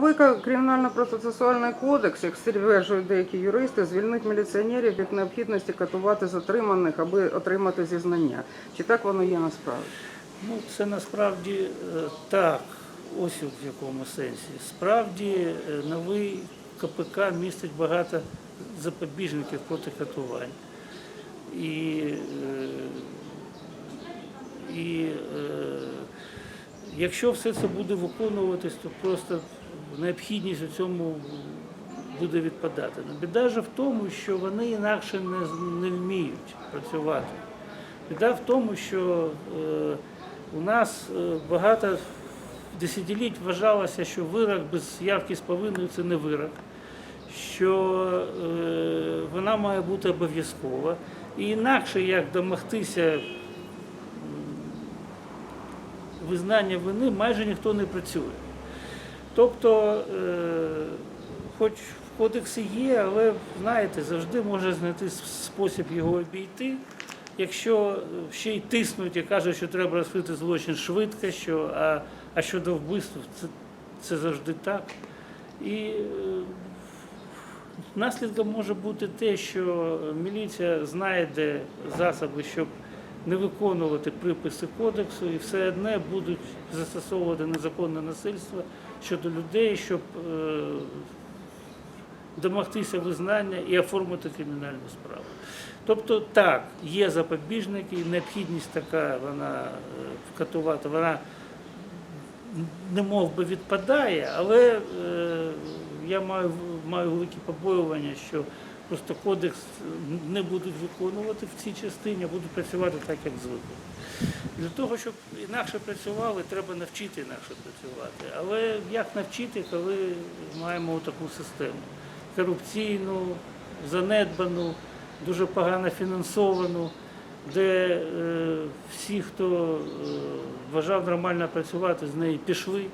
Новий кримінально-процесуальний кодекс, як стверджують деякі юристи, звільнить міліціонерів від необхідності катувати затриманих, аби отримати зізнання. Чи так воно є насправді? Ну, це насправді е, так, ось в якому сенсі. Справді е, новий КПК містить багато запобіжників проти катувань. І, е, і якщо все це буде виконуватись, то просто необхідність у цьому буде відпадати. Ну, Біда ж в тому, що вони інакше не, не вміють працювати. Біда в тому, що е, у нас е, багато десятиліть вважалося, що вирок без явки з повинною це не вирок, що е, вона має бути обов'язкова. І інакше як домогтися визнання вини майже ніхто не працює. Тобто, е, хоч в кодексі є, але знаєте, завжди може знайти спосіб його обійти. Якщо ще й тиснуть і кажуть, що треба розкрити злочин швидко, що, а, а щодо вбивств, це, це завжди так. І е, наслідком може бути те, що міліція знайде засоби, щоб не виконувати приписи кодексу, і все одне будуть застосовувати незаконне насильство щодо людей, щоб е, домогтися визнання і оформити кримінальну справу. Тобто так, є запобіжники, необхідність така, вона е, вкатувати, вона не мов би відпадає, але е, я маю, маю великі побоювання, що просто кодекс не будуть виконувати в цій частині, а будуть працювати так, як звикли. Для того, щоб інакше працювали, треба навчити інакше працювати. Але як навчити, коли маємо таку систему? Корупційну, занедбану, дуже погано фінансовану, де е, всі, хто е, вважав нормально працювати, з неї пішли.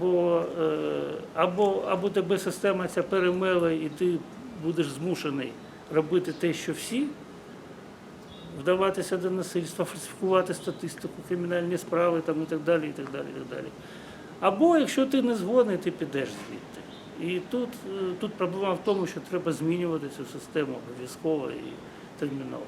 Бо е, або, або тебе система ця перемела, і ти будеш змушений робити те, що всі, вдаватися до насильства, фальсифікувати статистику, кримінальні справи там, і так далі. і так далі, і так далі. Або якщо ти не згодний, ти підеш звідти. І тут, е, тут проблема в тому, що треба змінювати цю систему обов'язково і терміново.